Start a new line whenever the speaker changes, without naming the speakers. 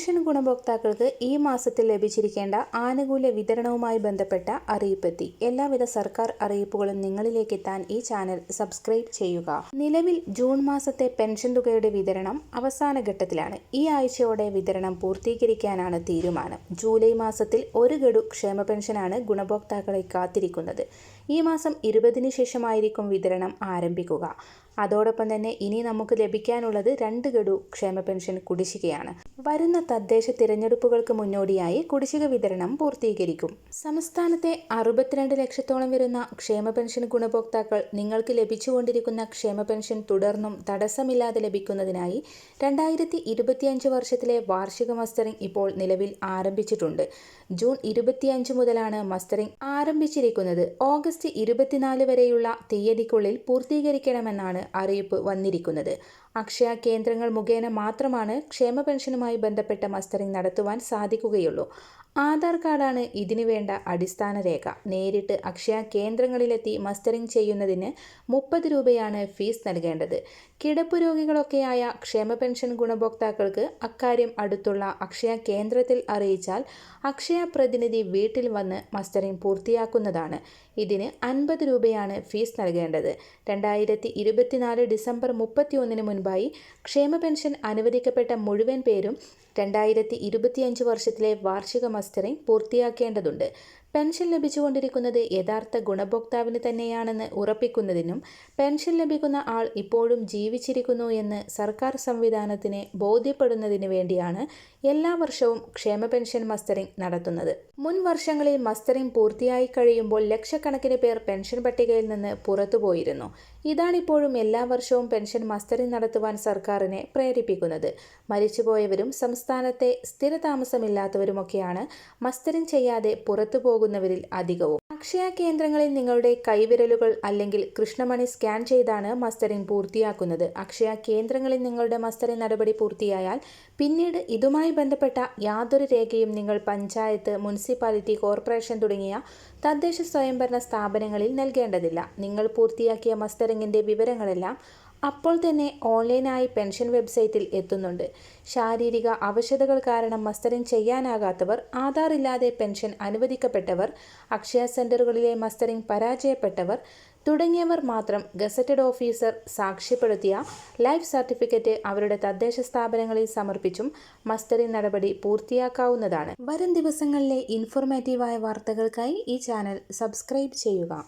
Pension ഗുണഭോക്താക്കൾക്ക് ഈ മാസത്തിൽ ലഭിച്ചിരിക്കേണ്ട ആനുകൂല്യ വിതരണവുമായി ബന്ധപ്പെട്ട അറിയിപ്പെത്തി. എല്ലാവിധ സർക്കാർ അറിയിപ്പുകളും നിങ്ങളിലേക്ക് എത്താൻ ഈ ചാനൽ സബ്സ്ക്രൈബ് ചെയ്യുക. നിലവിൽ ജൂൺ മാസത്തെ പെൻഷൻ തുകയുടെ വിതരണം അവസാന ഘട്ടത്തിലാണ്. ഈ ആഴ്ചയോടെ വിതരണം പൂർത്തീകരിക്കാനാണ് തീരുമാനം. ജൂലൈ മാസത്തിൽ ഒരു ഗഡു ക്ഷേമ പെൻഷനാണ് ഗുണഭോക്താക്കളെ കാത്തിരിക്കുന്നത്. ഈ മാസം ഇരുപതിന് ശേഷമായിരിക്കും വിതരണം ആരംഭിക്കുക. അതോടൊപ്പം തന്നെ ഇനി നമുക്ക് ലഭിക്കാനുള്ളത് രണ്ട് ഗഡു ക്ഷേമ പെൻഷൻ കുടിശ്ശികയാണ്. വരുന്ന തദ്ദേശ തിരഞ്ഞെടുപ്പുകൾക്ക് മുന്നോടിയായി കുടിശ്ശിക വിതരണം പൂർത്തീകരിക്കും. സംസ്ഥാനത്തെ അറുപത്തിരണ്ട് ലക്ഷത്തോളം വരുന്ന ക്ഷേമ പെൻഷൻ ഗുണഭോക്താക്കൾ നിങ്ങൾക്ക് ലഭിച്ചുകൊണ്ടിരിക്കുന്ന ക്ഷേമ പെൻഷൻ തുടർന്നും തടസ്സമില്ലാതെ ലഭിക്കുന്നതിനായി രണ്ടായിരത്തി ഇരുപത്തിയഞ്ച് വർഷത്തിലെ വാർഷിക മസ്റ്ററിംഗ് ഇപ്പോൾ നിലവിൽ ആരംഭിച്ചിട്ടുണ്ട്. ജൂൺ ഇരുപത്തിയഞ്ച് മുതലാണ് മസ്റ്ററിംഗ് ആരംഭിച്ചിരിക്കുന്നത്. ഓഗസ്റ്റ് ഇരുപത്തിനാല് വരെയുള്ള തീയതിക്കുള്ളിൽ പൂർത്തീകരിക്കണമെന്നാണ് അറിയിപ്പ് വന്നിരിക്കുന്നത്. അക്ഷയ കേന്ദ്രങ്ങൾ മുഖേന മാത്രമാണ് ക്ഷേമ പെൻഷനുമായി ബന്ധപ്പെട്ട മസ്റ്ററിംഗ് നടത്തുവാൻ സാധിക്കുകയുള്ളൂ. ആധാർ കാർഡാണ് ഇതിനു വേണ്ട അടിസ്ഥാന രേഖ. നേരിട്ട് അക്ഷയ കേന്ദ്രങ്ങളിലെത്തി മസ്റ്ററിംഗ് ചെയ്യുന്നതിന് മുപ്പത് രൂപയാണ് ഫീസ് നൽകേണ്ടത്. കിടപ്പ് രോഗികളൊക്കെയായ ക്ഷേമ പെൻഷൻ ഗുണഭോക്താക്കൾക്ക് അക്കാര്യം അടുത്തുള്ള അക്ഷയ കേന്ദ്രത്തിൽ അറിയിച്ചാൽ അക്ഷയ പ്രതിനിധി വീട്ടിൽ വന്ന് മസ്റ്ററിംഗ് പൂർത്തിയാക്കുന്നതാണ്. ഇതിന് അൻപത് രൂപയാണ് ഫീസ് നൽകേണ്ടത്. രണ്ടായിരത്തി ഡിസംബർ മുപ്പത്തിയൊന്നിന് മുൻപായി ക്ഷേമ പെൻഷൻ അനുവദിക്കപ്പെട്ട മുഴുവൻ പേരും രണ്ടായിരത്തി ഇരുപത്തിയഞ്ച് വർഷത്തിലെ വാർഷിക മസ്റ്ററിംഗ് പൂർത്തിയാക്കേണ്ടതുണ്ട്. പെൻഷൻ ലഭിച്ചുകൊണ്ടിരിക്കുന്നത് യഥാർത്ഥ ഗുണഭോക്താവിന് തന്നെയാണെന്ന് ഉറപ്പിക്കുന്നതിനും പെൻഷൻ ലഭിക്കുന്ന ആൾ ഇപ്പോഴും ജീവിച്ചിരിക്കുന്നു എന്ന് സർക്കാർ സംവിധാനത്തിന് ബോധ്യപ്പെടുന്നതിന് വേണ്ടിയാണ് എല്ലാ വർഷവും ക്ഷേമ പെൻഷൻ മസ്റ്ററിംഗ് നടത്തുന്നത്. മുൻ വർഷങ്ങളിൽ മസ്റ്ററിംഗ് പൂർത്തിയായി കഴിയുമ്പോൾ ലക്ഷക്കണക്കിന് പേർ പെൻഷൻ പട്ടികയിൽ നിന്ന് പുറത്തുപോയിരുന്നു. ഇതാണിപ്പോഴും എല്ലാ വർഷവും പെൻഷൻ മസ്റ്ററിംഗ് നടത്തുവാൻ സർക്കാരിനെ പ്രേരിപ്പിക്കുന്നത്. മരിച്ചുപോയവരും സംസ്ഥാനത്തെ സ്ഥിരതാമസമില്ലാത്തവരുമൊക്കെയാണ് മസ്റ്ററിംഗ് ചെയ്യാതെ പുറത്തു പോകുന്നവരിൽ അധികവും. അക്ഷയ കേന്ദ്രങ്ങളിൽ നിങ്ങളുടെ കൈവിരലുകൾ അല്ലെങ്കിൽ കൃഷ്ണമണി സ്കാൻ ചെയ്താണ് മസ്റ്ററിംഗ് പൂർത്തിയാക്കുന്നത്. അക്ഷയ കേന്ദ്രങ്ങളിൽ നിങ്ങളുടെ മസ്റ്ററിംഗ് നടപടി പൂർത്തിയായാൽ പിന്നീട് ഇതുമായി ബന്ധപ്പെട്ട യാതൊരു രേഖയും നിങ്ങൾ പഞ്ചായത്ത് മുനിസിപ്പാലിറ്റി കോർപ്പറേഷൻ തുടങ്ങിയ തദ്ദേശ സ്വയംഭരണ സ്ഥാപനങ്ങളിൽ നൽകേണ്ടതില്ല. നിങ്ങൾ പൂർത്തിയാക്കിയ മസ്റ്ററിംഗിന്റെ വിവരങ്ങളെല്ലാം അപ്പോൾ തന്നെ ഓൺലൈനായി പെൻഷൻ വെബ്സൈറ്റിൽ എത്തുന്നുണ്ട്. ശാരീരിക അവശതകൾ കാരണം മസ്തരം ചെയ്യാനാകാത്തവർ ആധാർ ഇല്ലാതെ പെൻഷൻ അനുവദിക്കപ്പെട്ടവർ അക്ഷയ സെന്ററുകളിലെ മസ്തരിങ് പരാജയപ്പെട്ടവർ തുടങ്ങിയവർ മാത്രം ഗസറ്റഡ് ഓഫീസർ സാക്ഷ്യപ്പെടുത്തിയ ലൈഫ് സർട്ടിഫിക്കറ്റ് അവരുടെ തദ്ദേശ സ്ഥാപനങ്ങളിൽ സമർപ്പിച്ചും മസ്റ്ററിംഗ് നടപടി പൂർത്തിയാക്കാവുന്നതാണ്. വരും ദിവസങ്ങളിലെ ഇൻഫോർമേറ്റീവായ വാർത്തകൾക്കായി ഈ ചാനൽ സബ്സ്ക്രൈബ് ചെയ്യുക.